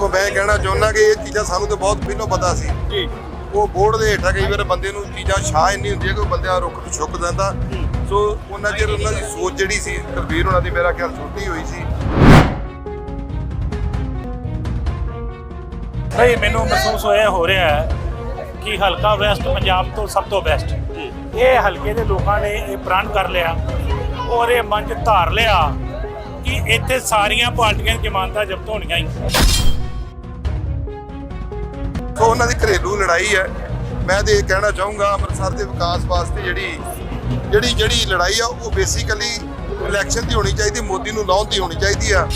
ਦੇਖੋ ਮੈਂ ਕਹਿਣਾ ਚਾਹੁੰਦਾ ਕਿ ਇਹ ਚੀਜ਼ਾਂ ਸਾਨੂੰ ਤਾਂ ਬਹੁਤ ਪਹਿਲਾਂ ਪਤਾ ਸੀ। ਜੀ। ਉਹ ਬੋਰਡ ਦੇ ਹੇਠਾਂ ਕਈ ਵਾਰ ਬੰਦੇ ਨੂੰ ਚੀਜ਼ਾਂ ਛਾਂ ਇੰਨੀ ਹੁੰਦੀ ਹੈ ਕਿ ਉਹ ਬੰਦਾ ਰੁੱਖ ਤੋਂ ਛੁੱਕ ਜਾਂਦਾ ਸੋ ਉਹਨਾਂ ਚਿਰ ਉਹਨਾਂ ਦੀ ਸੋਚ ਜਿਹੜੀ ਸੀ ਤਕਦੀਰ ਉਹਨਾਂ ਦੀ ਮੇਰਾ ਖਿਆਲ ਛੋਟੀ ਹੋਈ ਸੀ। ਨਹੀਂ ਮੈਨੂੰ ਮਹਿਸੂਸ ਹੋਇਆ ਹੋ ਰਿਹਾ ਹੈ ਕਿ ਹਲਕਾ ਵੈਸਟ ਪੰਜਾਬ ਤੋਂ ਸਭ ਤੋਂ ਬੈਸਟ। ਇਹ ਹਲਕੇ ਦੇ ਲੋਕਾਂ ਨੇ ਇਹ ਪ੍ਰਣ ਕਰ ਲਿਆ ਔਰ ਇਹ ਮੰਚ ਧਾਰ ਲਿਆ ਕਿ ਇੱਥੇ ਸਾਰੀਆਂ ਪਾਰਟੀਆਂ ਦੀ ਜ਼ਮਾਨਤਾਂ ਜ਼ਬਤ ਹੋਣੀਆਂ ਹੀ। ਸੋ ਉਹਨਾਂ ਦੀ ਘਰੇਲੂ ਲੜਾਈ ਹੈ। ਮੈਂ ਤੇ ਇਹ ਕਹਿਣਾ ਚਾਹੂੰਗਾ ਅੰਮ੍ਰਿਤਸਰ ਦੇ ਵਿਕਾਸ ਵਾਸਤੇ ਜਿਹੜੀ ਜਿਹੜੀ ਜਿਹੜੀ ਲੜਾਈ ਆ ਉਹ ਬੇਸਿਕਲੀ ਇਲੈਕਸ਼ਨ ਦੀ ਹੋਣੀ ਚਾਹੀਦੀ ਮੋਦੀ ਨੂੰ ਲਾਉਣ ਦੀ ਹੋਣੀ ਚਾਹੀਦੀ ਆ।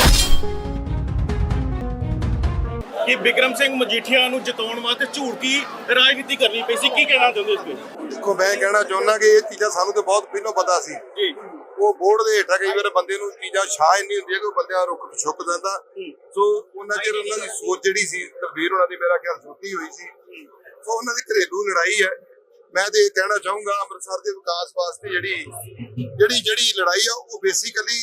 ਕਿ ਬਿਕਰਮ ਸਿੰਘ ਮਜੀਠੀਆ ਨੂੰ ਜਿਤਾਉਣ ਵਾਸਤੇ ਝੂਠ ਕੀ ਰਾਜਨੀਤੀ ਕਰਨੀ ਪਈ ਸੀ? ਕੀ ਕਹਿਣਾ ਚਾਹੁੰਦੇ ਇਸ ਵਿੱਚ? ਦੇਖੋ ਮੈਂ ਕਹਿਣਾ ਚਾਹੁੰਦਾ ਕਿ ਇਹ ਚੀਜ਼ਾਂ ਸਾਨੂੰ ਤਾਂ ਬਹੁਤ ਪਹਿਲਾਂ ਪਤਾ ਸੀ। ਜੀ। ਉਹ ਬੋਰਡ ਦੇ ਹੇਠਾਂ ਕਈ ਵਾਰ ਬੰਦੇ ਨੂੰ ਚੀਜ਼ਾਂ ਛਾਂ ਇੰਨੀ ਹੁੰਦੀ ਹੈ ਕਿ ਉਹ ਬੰਦਾ ਰੁੱਖ ਤੋਂ ਛੁੱਕ ਜਾਂਦਾ। ਸੋ ਉਹਨਾਂ ਚਿਰ ਉਹਨਾਂ ਦੀ ਸੋਚ ਜਿਹੜੀ ਸੀ ਤਕਦੀਰ ਉਹਨਾਂ ਦੀ ਮੇਰਾ ਖਿਆਲ ਛੋਟੀ ਹੋਈ ਸੀ। ਸੋ ਉਹਨਾਂ ਦੀ ਘਰੇਲੂ ਲੜਾਈ ਹੈ। ਮੈਂ ਤੇ ਇਹ ਕਹਿਣਾ ਚਾਹੂੰਗਾ ਅੰਮ੍ਰਿਤਸਰ ਦੇ ਵਿਕਾਸ ਵਾਸਤੇ ਜਿਹੜੀ ਜਿਹੜੀ ਜਿਹੜੀ ਲੜਾਈ ਆ ਉਹ ਬੇਸਿਕਲੀ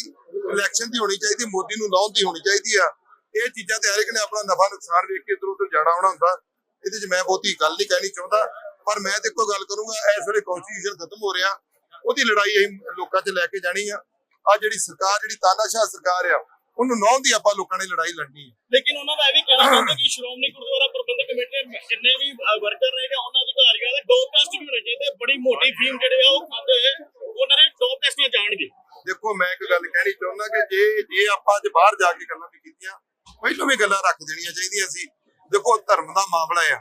ਇਲੈਕਸ਼ਨ ਦੀ ਹੋਣੀ ਚਾਹੀਦੀ ਮੋਦੀ ਨੂੰ ਲਾਉਣ ਦੀ ਹੋਣੀ ਚਾਹੀਦੀ ਆ। ਇਹ ਚੀਜ਼ਾਂ ਤੇ ਹਰ ਇੱਕ ਨੇ ਆਪਣਾ ਨਫਾ ਨੁਕਸਾਨ ਵੇਖ ਕੇ ਇਧਰ ਉਧਰ ਜਾਣਾ ਆਉਣਾ ਹੁੰਦਾ। ਇਹਦੇ 'ਚ ਮੈਂ ਬਹੁਤੀ ਗੱਲ ਨਹੀਂ ਕਹਿਣੀ ਚਾਹੁੰਦਾ। ਪਰ ਮੈਂ ਤੇ ਇੱਕੋ ਗੱਲ ਕਰੂੰਗਾ ਇਸ ਵੇਲੇ ਕਨਸਟੀਟਿਊਸ਼ਨ ਖਤਮ ਹੋ ਰਿਹਾ। ਉਹਦੀ ਲੜਾਈ ਅਸੀਂ ਲੋਕਾਂ 'ਚ ਲੈ ਕੇ ਜਾਣੀ ਆ। ਆ ਜਿਹੜੀ ਸਰਕਾਰ ਜਿਹੜੀ ਤਾਨਾਸ਼ਾਹ ਸਰਕਾਰ ਆ ਉਹਨੂੰ ਨੌਂ ਦੀ ਆਪਾਂ ਲੋਕਾਂ ਨੇ ਲੜਾਈ ਲੜਨੀ ਹੈ ਲੇਕਿਨ ਉਹਨਾਂ ਦਾ ਇਹ ਵੀ ਕਹਿਣਾ ਚਾਹੁੰਦੇ ਕਿ ਸ਼੍ਰੋਮਣੀ ਗੁਰਦੁਆਰਾ ਪ੍ਰਬੰਧਕ ਕਮੇਟੀ ਦੇ ਜਿੰਨੇ ਵੀ ਵਰਕਰ ਨੇ ਜਾਂ ਉਹਨਾਂ ਅਧਿਕਾਰੀਆਂ ਦੇ ਡੋਪ ਟੈਸਟ ਵੀ ਹੋਣੇ ਚਾਹੀਦੇ। ਬੜੀ ਮੋਟੀ ਫੀਮ ਜਿਹੜੇ ਆ ਉਹ ਖਾਂਦੇ ਉਹਨਾਂ ਦੇ ਡੋਪ ਟੈਸਟ ਜਾਣਗੇ। ਦੇਖੋ ਮੈਂ ਇੱਕ ਗੱਲ ਕਹਿਣੀ ਚਾਹੁੰਦਾ ਕਿ ਜੇ ਜੇ ਆਪਾਂ ਅੱਜ ਬਾਹਰ ਜਾ ਕੇ ਗੱਲਾਂ ਵੀ ਕੀਤੀਆਂ ਪਹਿਲਾਂ ਵੀ ਗੱਲਾਂ ਰੱਖ ਦੇਣੀਆਂ ਚਾਹੀਦੀਆਂ ਸੀ। ਦੇਖੋ ਧਰਮ ਦਾ ਮਾਮਲਾ ਆ।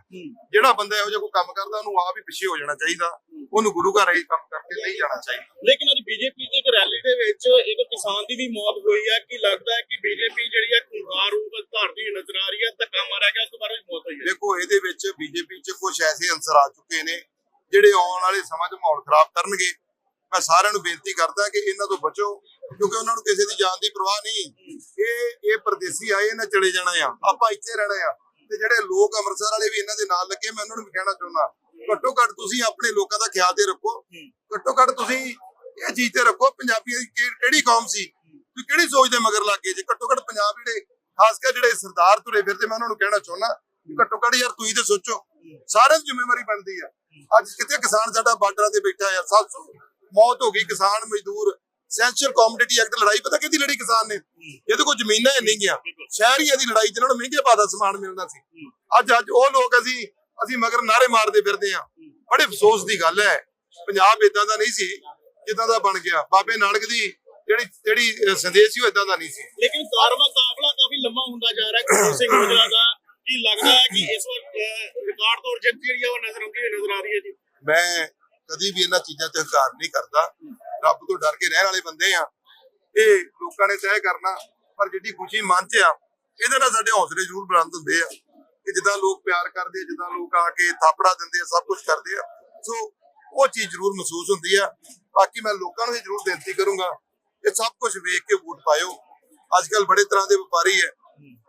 ਜਿਹੜਾ ਬੰਦਾ ਇਹੋ ਜਿਹਾ ਕੋਈ ਕੰਮ ਕਰਦਾ ਉਹਨੂੰ ਆਪ ਹੀ ਪਿੱਛੇ ਹੋ ਜਾਣਾ ਚਾਹੀਦਾ। ਉਹਨੂੰ ਗੁਰੂ ਘਰ ਹੀ ਕੰਮ ਕਰਕੇ ਨਹੀਂ ਜਾਣਾ ਚਾਹੀਦਾ। ਲੇਕਿਨ ਅੱਜ ਬੀਜੇਪੀ ਦੀ ਇੱਕ ਰੈਲੀ ਦੇ ਵਿੱਚ ਇੱਕ ਕਿਸਾਨ ਦੀ ਵੀ ਮੌਤ ਹੋਈ ਹੈ ਕਿ ਲੱਗਦਾ ਹੈ ਕਿ ਬੀਜੇਪੀ ਜਿਹੜੀ ਹੈ ਖੁੰਖਾਰ ਰੂਪ ਧਾਰਦੀ ਨਜ਼ਰ ਆ ਰਹੀ ਹੈ ਧੱਕਾ ਮਾਰਿਆ ਗਿਆ ਉਸ ਤੋਂ ਬਾਅਦ ਉਹਦੀ ਮੌਤ ਹੋਈ ਹੈ ਦੇਖੋ ਇਹਦੇ ਵਿੱਚ ਬੀਜੇਪੀ 'ਚ ਕੁਝ ਐਸੇ ਅੰਸਰ ਆ ਚੁੱਕੇ ਨੇ ਜਿਹੜੇ ਆਉਣ ਵਾਲੇ ਸਮਾਂ 'ਚ ਮਾਹੌਲ ਖਰਾਬ ਕਰਨਗੇ। ਮੈਂ ਸਾਰਿਆਂ ਨੂੰ ਬੇਨਤੀ ਕਰਦਾ ਕਿ ਇਹਨਾਂ ਤੋਂ ਬਚੋ ਕਿਉਂਕਿ ਉਹਨਾਂ ਨੂੰ ਕਿਸੇ ਦੀ ਜਾਨ ਦੀ ਪਰਵਾਹ ਨਹੀਂ। ਇਹ ਇਹ ਪਰਦੇਸੀ ਆਏ ਇਹਨਾਂ ਚਲੇ ਜਾਣਾ ਆ। ਆਪਾਂ ਇੱਥੇ ਰਹਿਣਾ ਆ। ਤੇ ਜਿਹੜੇ ਲੋਕ ਅੰਮ੍ਰਿਤਸਰ ਵਾਲੇ ਵੀ ਇਹਨਾਂ ਦੇ ਨਾਲ ਲੱਗੇ ਮੈਂ ਉਹਨਾਂ ਨੂੰ ਵੀ ਕਹਿਣਾ ਚਾਹੁੰਦਾ ਘੱਟੋ ਘੱਟ ਤੁਸੀਂ ਆਪਣੇ ਲੋਕਾਂ ਦਾ ਖਿਆਲ ਤੇ ਰੱਖੋ। ਘੱਟੋ ਘੱਟ ਤੁਸੀਂ ਇਹ ਚੀਜ਼ ਤੇ ਰੱਖੋ ਪੰਜਾਬੀਆਂ ਦੀ ਕਿਹੜੀ ਕੌਮ ਸੀ? ਤੁਸੀਂ ਕਿਹੜੀ ਸੋਚ ਦੇ ਮਗਰ ਲੱਗ ਜੇ ਘੱਟੋ ਘੱਟ ਪੰਜਾਬ ਜਿਹੜੇ ਖਾਸ ਕਰ ਜਿਹੜੇ ਸਰਦਾਰ ਤੁਰੇ ਫਿਰਦੇ ਮੈਂ ਉਹਨਾਂ ਨੂੰ ਕਹਿਣਾ ਚਾਹੁੰਦਾ ਘੱਟੋ ਘੱਟ ਯਾਰ ਤੁਸੀਂ ਤੇ ਸੋਚੋ ਸਾਰਿਆਂ ਦੀ ਜ਼ਿੰਮੇਵਾਰੀ ਬਣਦੀ ਆ। ਅੱਜ ਕਿਤੇ ਕਿਸਾਨ ਸਾਡਾ ਬਾਰਡਰਾਂ ਤੇ ਬੈਠਾ ਆ 700 ਮੌਤ ਹੋ ਗਈ ਕਿਸਾਨ ਮਜ਼ਦੂਰ ਸੈਂਸ਼ੀਅਲ ਕਮੋਡਿਟੀ ਐਕਟ ਲੜਾਈ ਪਤਾ ਕਿਹਦੀ ਲੜੀ ਕਿਸਾਨ ਨੇ? ਇਹਦੇ ਕੋਲ ਜ਼ਮੀਨਾਂ ਹੀ ਨਹੀਂ ਗਿਆ ਸ਼ਹਿਰੀਆਂ ਦੀ ਲੜਾਈ ਜਿਹਨਾਂ ਨੂੰ ਮਹਿੰਗੇ ਭਾਅ ਦਾ ਸਮਾਨ ਮਿਲਦਾ ਸੀ। ਅੱਜ ਅੱਜ ਉਹ ਲੋਕ ਅਸੀਂ ਅਸੀਂ ਮਗਰ ਨਾਰੇ ਮਾਰਦੇ ਫਿਰਦੇ ਆ ਬੜੇ ਅਫਸੋਸ ਦੀ ਗੱਲ ਹੈ। ਪੰਜਾਬ ਇਦਾਂ ਦਾ ਨਹੀਂ ਸੀ ਜਿੱਦਾਂ ਦਾ ਬਣ ਗਿਆ। ਬਾਬੇ ਨਾਨਕ ਦੀ ਜਿਹੜੀ ਜਿਹੜੀ ਸੰਦੇਸ਼ ਸੀ ਉਹ ਇਦਾਂ ਦਾ ਨਹੀਂ ਸੀ। ਲੇਕਿਨ ਕਾਰਵਾ ਕਾਫਲਾ ਕਾਫੀ ਲੰਮਾ ਹੁੰਦਾ ਜਾ ਰਿਹਾ ਕੁਲਦੀਪ ਸਿੰਘ ਔਜਲਾ ਦਾ ਕੀ ਲੱਗਦਾ ਹੈ ਕਿ ਇਸ ਵਾਰ ਰਿਕਾਰਡ ਤੋੜ ਜਿੱਤ ਜਿਹੜੀ ਆ ਉਹ ਨਜ਼ਰ ਆਉਂਦੀ ਨਜ਼ਰ ਆ ਰਹੀ ਹੈ ਜੀ। ਮੈਂ ਕਦੀ ਵੀ ਇਹਨਾਂ ਚੀਜ਼ਾਂ ਤੇ ਹੰਕਾਰ ਨਹੀਂ ਕਰਦਾ। ਰੱਬ ਤੋਂ ਡਰ ਕੇ ਰਹਿਣ ਵਾਲੇ ਬੰਦੇ ਆ। ਇਹ ਲੋਕਾਂ ਨੇ ਤੈਅ ਕਰਨਾ ਪਰ ਜਿੱਡੀ ਖੁਸ਼ੀ ਮਨ 'ਚ ਆ ਇਹਦੇ ਨਾਲ ਸਾਡੇ ਹੌਸਲੇ ਜ਼ਰੂਰ ਬੁਲੰਦ ਹੁੰਦੇ ਆ। ਕਿ ਜਿੱਦਾਂ ਲੋਕ ਪਿਆਰ ਕਰਦੇ ਆ, ਜਿੱਦਾਂ ਲੋਕ ਆ ਕੇ ਥਾਪੜਾ ਦਿੰਦੇ ਆ ਸਭ ਕੁਝ ਕਰਦੇ ਆ। ਸੋ ਉਹ ਚੀਜ਼ ਜ਼ਰੂਰ ਮਹਿਸੂਸ ਹੁੰਦੀ ਆ। ਬਾਕੀ ਮੈਂ ਲੋਕਾਂ ਨੂੰ ਵੀ ਜ਼ਰੂਰ ਬੇਨਤੀ ਕਰੂੰਗਾ ਕਿ ਸਭ ਕੁਝ ਵੇਖ ਕੇ ਵੋਟ ਪਾਇਓ। ਅੱਜ ਕੱਲ ਬੜੇ ਤਰ੍ਹਾਂ ਦੇ ਵਪਾਰੀ ਹੈ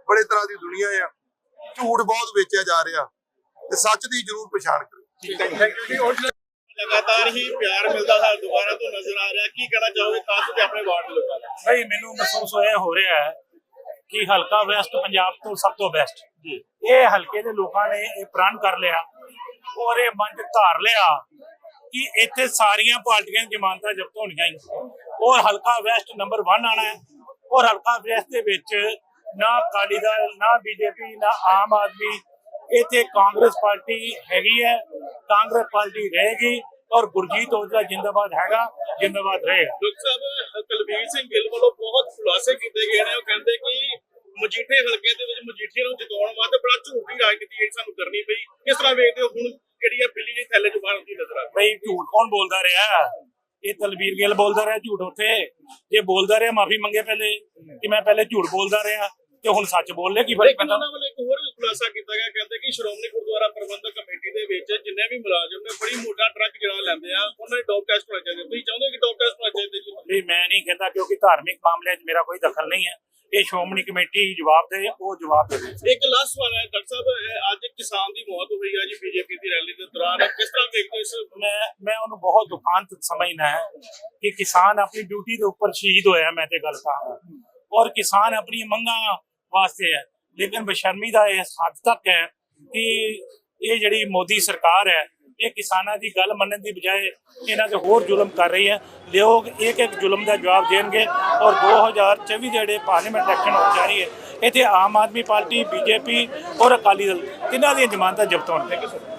ਬੜੇ ਤਰ੍ਹਾਂ ਦੀ ਦੁਨੀਆ ਆ। ਝੂਠ ਬਹੁਤ ਵੇਚਿਆ ਜਾ ਰਿਹਾ। ਤੇ ਸੱਚ ਦੀ ਜ਼ਰੂਰ ਪਛਾਣ ਕਰੋ। ਲਗਾਤਾਰ ਹੀ ਪਿਆਰ ਮਿਲਦਾ ਹੈ ਦੁਬਾਰਾ ਤੋਂ ਨਜ਼ਰ ਆ ਰਿਹਾ ਕੀ ਕਹਿਣਾ ਚਾਹੋਗੇ ਖਾਸ ਕਰਕੇ ਆਪਣੇ ਵਾਰਡ ਦੇ ਲੋਕਾਂ ਦਾ ਨਹੀਂ ਮੈਨੂੰ ਮਹਿਸੂਸ ਹੋਇਆ ਹੋ ਰਿਹਾ ਹੈ ਕਿ ਹਲਕਾ ਵੈਸਟ ਪੰਜਾਬ ਤੋਂ ਸਭ ਤੋਂ ਬੈਸਟ ਇਹ ਹਲਕੇ ਦੇ ਲੋਕਾਂ ਨੇ ਇਹ ਪ੍ਰਣ ਕਰ ਲਿਆ ਔਰ ਇਹ ਮੰਚ ਧਾਰ ਲਿਆ ਕਿ ਇੱਥੇ ਸਾਰੀਆਂ ਪਾਰਟੀਆਂ ਦੀ ਜ਼ਮਾਨਤਾਂ ਜ਼ਬਤ ਹੋਣੀਆਂ ਹੀ। ਔਰ ਹਲਕਾ ਵੈਸਟ ਨੰਬਰ 1 ਆਣਾ ਹੈ ਔਰ ਹਲਕਾ ਵੈਸਟ ਦੇ ਵਿੱਚ ਨਾ ਅਕਾਲੀ ਦਲ ਨਾ ਬੀਜੇਪੀ ਨਾ ਆਮ ਆਦਮੀ ਇੱਥੇ ਕਾਂਗਰਸ ਪਾਰਟੀ ਹੈਗੀ ਹੈ ਕਾਂਗਰਸ ਪਾਰਟੀ ਰਹੇਗੀ। ਔਰ ਗੁਰਜੀਤ ਔਜਲਾ ਜਿੰਦਾਬਾਦ ਹੈਗਾ ਜਿੰਦਾਬਾਦ ਰਹੇਗਾ। ਡਾਕਟਰ ਸਾਹਿਬ ਕੁਲਬੀਰ ਸਿੰਘ ਗਿੱਲ ਵੱਲੋਂ ਬਹੁਤ ਖੁਲਾਸੇ ਕੀਤੇ ਗਏ ਨੇ। ਉਹ ਕਹਿੰਦੇ ਕਿ ਮਜੀਠੇ ਹਲਕੇ ਦੇ ਵਿੱਚ ਮਜੀਠੀਆਂ ਨੂੰ ਜਿਤਾਉਣ ਵਾਸਤੇ ਬੜਾ ਝੂਠੀ ਰਾਜਨੀਤੀ ਜਿਹੜੀ ਸਾਨੂੰ ਕਰਨੀ ਪਈ। ਕਿਸ ਤਰ੍ਹਾਂ ਵੇਖਦੇ ਹੋ ਹੁਣ ਜਿਹੜੀ ਹੈ ਬਿੱਲੀ ਦੀ ਥੈਲੇ ਚੋਂ ਬਾਹਰ ਆਉਂਦੀ ਨਜ਼ਰ ਆ ਰਹੀ ਝੂਠ ਕੌਣ ਬੋਲਦਾ ਰਿਹਾ? ਇਹ ਤਲਵੀਰ ਗਿੱਲ ਬੋਲਦਾ ਰਿਹਾ ਝੂਠ ਉੱਥੇ। ਜੇ ਬੋਲਦਾ ਰਿਹਾ ਮਾਫੀ ਮੰਗੇ ਪਹਿਲੇ ਕਿ ਮੈਂ ਪਹਿਲੇ ਝੂਠ ਬੋਲਦਾ ਰਿਹਾ ਤੇ ਹੁਣ ਸੱਚ ਬੋਲ ਲਿਆ ਕੀ ਫ਼ਰਕ ਪੈਂਦਾ? ਇੱਕ ਹੋਰ ਖੁਲਾਸਾ ਕੀਤਾ ਗਿਆ ਕਹਿੰਦੇ ਕਿ ਸ਼੍ਰੋਮਣੀ ਗੁਰਦੁਆਰਾ ਪ੍ਰਬੰਧਕ ਕਮੇਟੀ ਦੇ ਵਿੱਚ ਜਿੰਨੇ ਵੀ ਮੁਲਾਜ਼ਮ ਨੇ ਬੜੀ ਮੋਟਾ ਟਰੱਕ ਜਿਹੜਾ ਲੈਂਦੇ ਆ ਉਹਨਾਂ ਦੇ ਡੋਪ ਟੈਸਟ ਹੋਣੇ ਚਾਹੀਦੇ ਤੁਸੀਂ ਚਾਹੁੰਦੇ ਕਿ ਡੋਪ ਟੈਸਟ ਹੋਣੇ ਚਾਹੀਦੇ ਜੀ? ਨਹੀਂ ਮੈਂ ਨਹੀਂ ਕਹਿੰਦਾ ਕਿਉਂਕਿ ਧਾਰਮਿਕ ਮਾਮਲਿਆਂ 'ਚ ਮੇਰਾ ਕੋਈ ਦਖਲ ਨਹੀਂ ਹੈ। ਇਹ ਸ਼੍ਰੋਮਣੀ ਕਮੇਟੀ ਜਵਾਬ ਦੇ ਉਹ ਜਵਾਬ ਦੇਵੇ ਇੱਕ ਲਾਸਟ ਸਵਾਲ ਹੈ ਡਾਕਟਰ ਸਾਹਿਬ ਅੱਜ ਕਿਸਾਨ ਦੀ ਮੌਤ ਹੋਈ ਹੈ ਜੀ ਬੀਜੇਪੀ ਦੀ ਰੈਲੀ ਦੇ ਦੌਰਾਨ। ਕਿਸ ਤਰ੍ਹਾਂ ਵੇਖਦੇ ਹੋ ਇਸ ਮੈਂ ਮੈਂ ਉਹਨੂੰ ਬਹੁਤ ਦੁਖਾਂਤ ਸਮਝਣਾ ਹੈ ਕਿ ਕਿਸਾਨ ਆਪਣੀ ਡਿਊਟੀ ਦੇ ਉੱਪਰ ਸ਼ਹੀਦ ਹੋਇਆ ਮੈਂ ਤੇ ਗੱਲ ਕਹਾਂਗਾ ਔਰ ਕਿਸਾਨ ਆਪਣੀ ਮੰਗਾਂ ਵਾਸਤੇ ਹੈ। ਲੇਕਿਨ ਬਸ਼ਰਮੀ ਦਾ ਇਸ ਹੱਦ ਤੱਕ ਹੈ ਕਿ ਇਹ ਜਿਹੜੀ ਮੋਦੀ ਸਰਕਾਰ ਹੈ ਇਹ ਕਿਸਾਨਾਂ ਦੀ ਗੱਲ ਮੰਨਣ ਦੀ ਬਜਾਏ ਇਹਨਾਂ ਤੇ ਹੋਰ ਜ਼ੁਲਮ ਕਰ ਰਹੀ ਹੈ ਲੋਕ ਇੱਕ ਇੱਕ ਜ਼ੁਲਮ ਦਾ ਜਵਾਬ ਦੇਣਗੇ ਔਰ 2024 ਦੇ ਜਿਹੜੇ ਪਾਰਲੀਮੈਂਟ ਇਲੈਕਸ਼ਨ ਹੋਣ ਜਾ ਰਹੀ ਹੈ ਇੱਥੇ ਆਮ ਆਦਮੀ ਪਾਰਟੀ ਬੀਜੇਪੀ ਔਰ ਅਕਾਲੀ ਦਲ ਤਿੰਨਾਂ ਦੀਆਂ ਜ਼ਮਾਨਤਾਂ ਜ਼ਬਤ ਹੋਣਗੀਆਂ